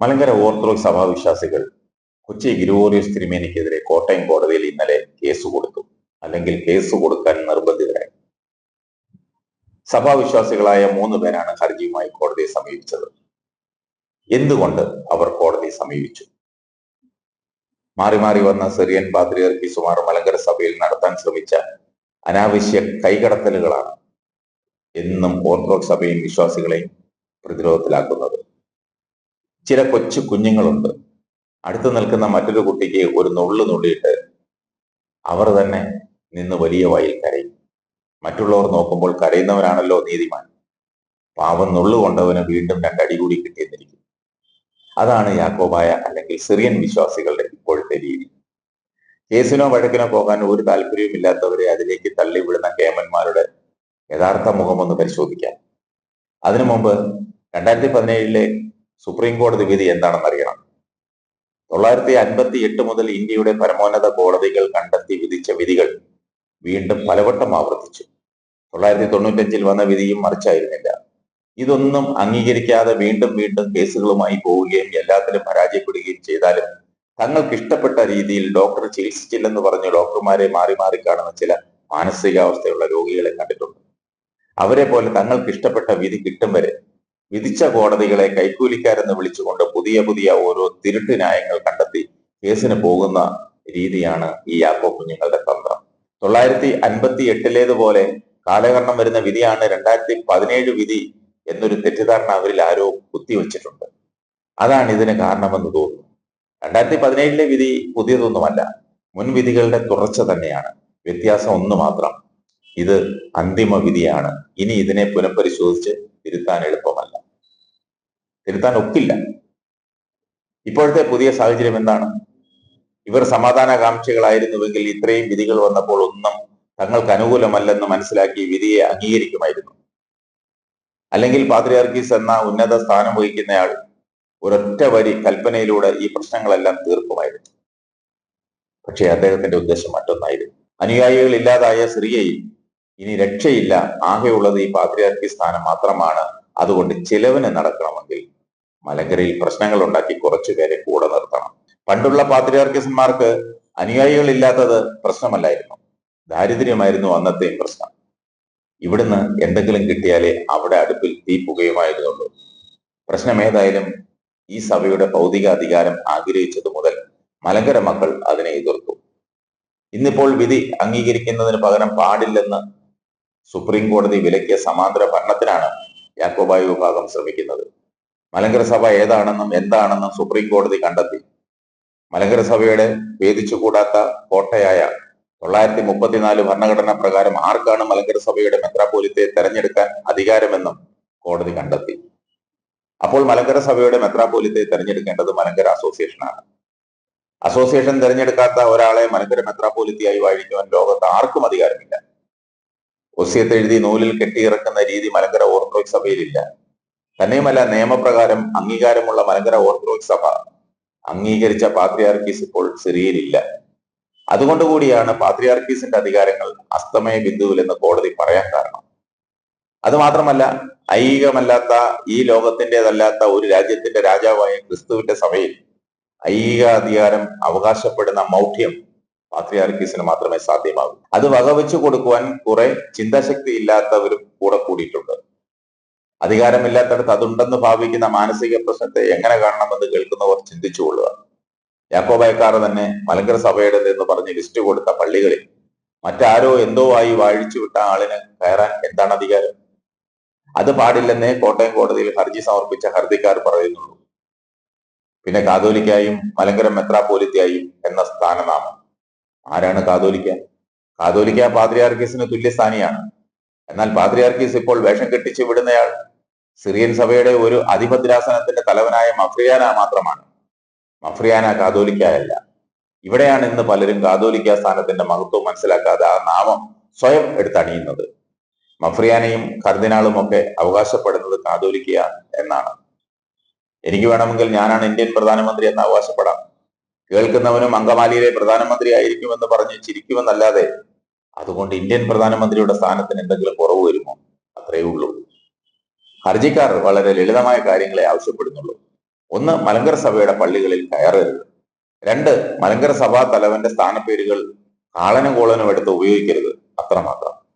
Malankara orthodox സഭാവിശ്വാസികൾ കൊച്ചി ഗിരിഗോറിയസ് തിരുമേനിക്കെതിരെ കോട്ടയം കോടതിയിൽ ഇന്നലെ കേസ് കൊടുത്തു. അല്ലെങ്കിൽ കേസ് കൊടുക്കാൻ നിർബന്ധിതരായി. സഭാവിശ്വാസികളായ മൂന്ന് പേരാണ് ഹർജിയുമായി കോടതിയെ സമീപിച്ചത്. എന്തുകൊണ്ട് അവർ കോടതിയെ സമീപിച്ചു? മാറി മാറി വന്ന സിറിയൻ പാത്രിയർക്കീസുമാർ മലങ്കര സഭയിൽ നടത്താൻ ശ്രമിച്ച അനാവശ്യ കൈകടത്തലുകളാണ് എന്നും ഓർത്തഡോക്സ് സഭയും വിശ്വാസികളെയും പ്രതിരോധത്തിലാക്കുന്നത്. ചില കൊച്ചു കുഞ്ഞുങ്ങളുണ്ട്. അടുത്ത് നിൽക്കുന്ന മറ്റൊരു കുട്ടിക്ക് ഒരു നുള്ളു നുള്ളിയിട്ട് അവർ തന്നെ നിന്ന് വലിയ വായിൽ കരയും. മറ്റുള്ളവർ നോക്കുമ്പോൾ കരയുന്നവരാണല്ലോ നീതിമാൻ. പാവം നുള്ളു നുള്ളുകൊണ്ടവന് വീണ്ടും രണ്ടടി കൂടി കിട്ടിയെന്നിരിക്കും. അതാണ് യാക്കോബായ അല്ലെങ്കിൽ സിറിയൻ വിശ്വാസികളുടെ ഇപ്പോഴത്തെ രീതി. കേസിനോ വഴക്കിനോ പോകാൻ ഒരു താല്പര്യവുമില്ലാത്തവരെ അതിലേക്ക് തള്ളിവിടുന്ന കേമന്മാരുടെ യഥാർത്ഥ മുഖമൊന്ന് പരിശോധിക്കാം. അതിനു മുമ്പ് രണ്ടായിരത്തി പതിനേഴിലെ സുപ്രീം കോടതി വിധി എന്താണെന്ന് അറിയണം തൊള്ളായിരത്തി അൻപത്തി എട്ട് മുതൽ ഇന്ത്യയുടെ പരമോന്നത കോടതികൾ കണ്ടെത്തി വിധിച്ച വിധികൾ വീണ്ടും പലവട്ടം ആവർത്തിച്ചു. തൊള്ളായിരത്തി തൊണ്ണൂറ്റഞ്ചിൽ വന്ന വിധിയും മറിച്ചായിരുന്നില്ല. ഇതൊന്നും അംഗീകരിക്കാതെ വീണ്ടും വീണ്ടും കേസുകളുമായി പോവുകയും എല്ലാത്തിലും പരാജയപ്പെടുകയും ചെയ്താലും തങ്ങൾക്ക് ഇഷ്ടപ്പെട്ട രീതിയിൽ ഡോക്ടർ ചികിത്സിച്ചില്ലെന്ന് പറഞ്ഞ് ഡോക്ടർമാരെ മാറി മാറി കാണുന്ന ചില മാനസികാവസ്ഥയുള്ള രോഗികളെ കണ്ടിട്ടുണ്ട്. അവരെ പോലെ തങ്ങൾക്ക് ഇഷ്ടപ്പെട്ട വിധി കിട്ടും വരെ വിധിച്ച കോടതികളെ കൈക്കൂലിക്കാരെന്ന് വിളിച്ചുകൊണ്ട് പുതിയ പുതിയ ഓരോ തിരുട്ട് ന്യായങ്ങൾ കണ്ടെത്തി കേസിന് പോകുന്ന രീതിയാണ് ഈ യാക്കോ കുഞ്ഞുങ്ങളുടെ തന്ത്രം. തൊള്ളായിരത്തി അൻപത്തി എട്ടിലേതുപോലെ കാലഘട്ടം വരുന്ന വിധിയാണ് രണ്ടായിരത്തി പതിനേഴ് വിധി എന്നൊരു തെറ്റിദ്ധാരണ അവരിൽ ആരോ കുത്തിവെച്ചിട്ടുണ്ട്. അതാണ് ഇതിന് കാരണമെന്ന് തോന്നുന്നു. രണ്ടായിരത്തി പതിനേഴിലെ വിധി പുതിയതൊന്നുമല്ല. മുൻവിധികളുടെ തുടർച്ച തന്നെയാണ്. വ്യത്യാസം ഒന്ന് മാത്രം. ഇത് അന്തിമ വിധിയാണ്. ഇനി ഇതിനെ പുനഃപരിശോധിച്ച് തിരുത്താൻ എളുപ്പമല്ല. തിരുത്താൻ ഒക്കില്ല. ഇപ്പോഴത്തെ പുതിയ സാഹചര്യം എന്താണ്? ഇവർ സമാധാനകാംക്ഷികളായിരുന്നുവെങ്കിൽ ഇത്രയും വിധികൾ വന്നപ്പോൾ ഒന്നും തങ്ങൾക്ക് അനുകൂലമല്ലെന്ന് മനസ്സിലാക്കി വിധിയെ അംഗീകരിക്കുമായിരുന്നു. അല്ലെങ്കിൽ പാത്രിയാർക്കീസ് എന്ന ഉന്നത സ്ഥാനം വഹിക്കുന്നയാൾ ഒരൊറ്റ വരി കൽപ്പനയിലൂടെ ഈ പ്രശ്നങ്ങളെല്ലാം തീർക്കുമായിരുന്നു. പക്ഷേ അദ്ദേഹത്തിന്റെ ഉദ്ദേശം മറ്റൊന്നായിരുന്നു. അനുയായികൾ ഇല്ലാതായ സിറിയയിൽ ഇനി രക്ഷയില്ല. ആകെയുള്ളത് ഈ പാത്രിയാർക്കി സ്ഥാനം മാത്രമാണ്. അതുകൊണ്ട് ചിലവിന് നടക്കണമെങ്കിൽ മലങ്കരയിൽ പ്രശ്നങ്ങൾ ഉണ്ടാക്കി കുറച്ചു പേരെ കൂടെ നിർത്തണം. പണ്ടുള്ള പാത്രിയാർക്കിസന്മാർക്ക് അനുയായികൾ ഇല്ലാത്തത് പ്രശ്നമല്ലായിരുന്നു. ദാരിദ്ര്യമായിരുന്നു അന്നത്തെയും പ്രശ്നം. ഇവിടുന്ന് എന്തെങ്കിലും കിട്ടിയാലേ അവിടെ അടുപ്പിൽ തീ പുകയുമായിരുന്നുള്ളൂ പ്രശ്നം ഏതായാലും ഈ സഭയുടെ ഭൗതിക അധികാരം ആഗ്രഹിച്ചത് മുതൽ മലങ്കര മക്കൾ അതിനെ എതിർത്തു. ഇന്നിപ്പോൾ വിധി അംഗീകരിക്കുന്നതിന് പകരം പാടില്ലെന്ന് സുപ്രീം കോടതി വിലക്കിയ സമാന്തര ഭരണത്തിനാണ് യാക്കോബായ വിഭാഗം ശ്രമിക്കുന്നത്. മലങ്കര സഭ ഏതാണെന്നും എന്താണെന്നും സുപ്രീം കോടതി കണ്ടെത്തി. മലങ്കര സഭയുടെ ഭേദിച്ചുകൂടാത്ത കോട്ടയായ തൊള്ളായിരത്തി മുപ്പത്തിനാല് ഭരണഘടന പ്രകാരം ആർക്കാണ് മലങ്കര സഭയുടെ മെത്രാപോലിത്തെ തെരഞ്ഞെടുക്കാൻ അധികാരമെന്നും കോടതി കണ്ടെത്തി. അപ്പോൾ മലങ്കര സഭയുടെ മെത്രാപോലിത്തെ തെരഞ്ഞെടുക്കേണ്ടത് മലങ്കര അസോസിയേഷനാണ്. അസോസിയേഷൻ തെരഞ്ഞെടുക്കാത്ത ഒരാളെ മലങ്കര മെത്രാപോലിത്തിയായി വാഴിക്കുവാൻ ലോകത്ത് ആർക്കും അധികാരമില്ല. ഒസ്യത്ത് എഴുതി നൂലിൽ കെട്ടിയിറക്കുന്ന രീതി മലങ്കര ഓർത്തഡോക്സ് സഭയിലില്ല. തന്നെയുമല്ല നിയമപ്രകാരം അംഗീകാരമുള്ള മലങ്കര ഓർത്തഡോക്സ് സഭ അംഗീകരിച്ച പാത്രിയാർക്കീസ് ഇപ്പോൾ സിറിയയിലില്ല. അതുകൊണ്ട് കൂടിയാണ് പാത്രിയാർക്കീസിന്റെ അധികാരങ്ങൾ അസ്തമയ ബിന്ദുവിൽ ബിന്ദുവിലെന്ന് കോടതി പറയാൻ കാരണം. അത് മാത്രമല്ല ഐഹികമല്ലാത്ത ഈ ലോകത്തിന്റെതല്ലാത്ത ഒരു രാജ്യത്തിന്റെ രാജാവായ ക്രിസ്തുവിന്റെ സഭയിൽ ഐഹിക അധികാരം അവകാശപ്പെടുന്ന മൗഢ്യം പാത്രിയാർക്കീസിന് മാത്രമേ സാധ്യമാകൂ. അത് വകവെച്ചു കൊടുക്കുവാൻ കുറെ ചിന്താശക്തി ഇല്ലാത്തവരും കൂടെ കൂടിയിട്ടുണ്ട്. അധികാരമില്ലാത്തടത്ത് അതുണ്ടെന്ന് ഭാവിക്കുന്ന മാനസിക പ്രശ്നത്തെ എങ്ങനെ കാണണമെന്ന് കേൾക്കുന്നവർ ചിന്തിച്ചുകൊള്ളുക യാക്കോബായക്കാർ തന്നെ മലങ്കര സഭയുടെ എന്ന് പറഞ്ഞ് ലിസ്റ്റ് കൊടുത്ത പള്ളികളിൽ മറ്റാരോ എന്തോ ആയി വാഴിച്ചു വിട്ട ആളിന് കയറാൻ എന്താണ് അധികാരം? അത് പാടില്ലെന്നേ കോട്ടയം കോടതിയിൽ ഹർജി സമർപ്പിച്ച ഹർജിക്കാർ പറയുന്നുള്ളൂ. പിന്നെ കാതോലിക്കായും മലങ്കര മെത്രാപോലിത്തയായും എന്ന സ്ഥാനനാമം. ആരാണ് കാതോലിക്ക? കാതോലിക്ക പാത്രിയാർക്കീസിന് തുല്യസ്ഥാനിയാണ്. എന്നാൽ പാത്രിയാർക്കീസ് ഇപ്പോൾ വേഷം കെട്ടിച്ച് വിടുന്നയാൾ സിറിയൻ സഭയുടെ ഒരു അധിപദ്രാസനത്തിന്റെ തലവനായ മഫ്രിയാന മാത്രമാണ്. മഫ്രിയാന കാതോലിക്കയല്ല. ഇവിടെയാണ് ഇന്ന് പലരും കാതോലിക്ക സ്ഥാനത്തിന്റെ മഹത്വം മനസ്സിലാക്കാതെ ആ നാമം സ്വയം എടുത്തണിയുന്നത്. മഫ്രിയാനയും കർദിനാളും ഒക്കെ അവകാശപ്പെടുന്നത് കാതോലിക്ക എന്നാണ്. എനിക്ക് വേണമെങ്കിൽ ഞാനാണ് ഇന്ത്യൻ പ്രധാനമന്ത്രി എന്ന് അവകാശപ്പെടാം. കേൾക്കുന്നവനും അങ്കമാലിയിലെ പ്രധാനമന്ത്രി ആയിരിക്കുമെന്ന് പറഞ്ഞ് ചിരിക്കുമെന്നല്ലാതെ അതുകൊണ്ട് ഇന്ത്യൻ പ്രധാനമന്ത്രിയുടെ സ്ഥാനത്തിന് എന്തെങ്കിലും കുറവ് വരുമോ? അത്രയേ ഉള്ളൂ. ഹർജിക്കാർ വളരെ ലളിതമായ കാര്യങ്ങളെ ആവശ്യപ്പെടുന്നുള്ളൂ. ഒന്ന് മലങ്കര സഭയുടെ പള്ളികളിൽ കയറരുത്. രണ്ട് മലങ്കര സഭാ തലവന്റെ സ്ഥാനപ്പേരുകൾ കാളനും കോളനും എടുത്ത് ഉപയോഗിക്കരുത്. അത്രമാത്രം.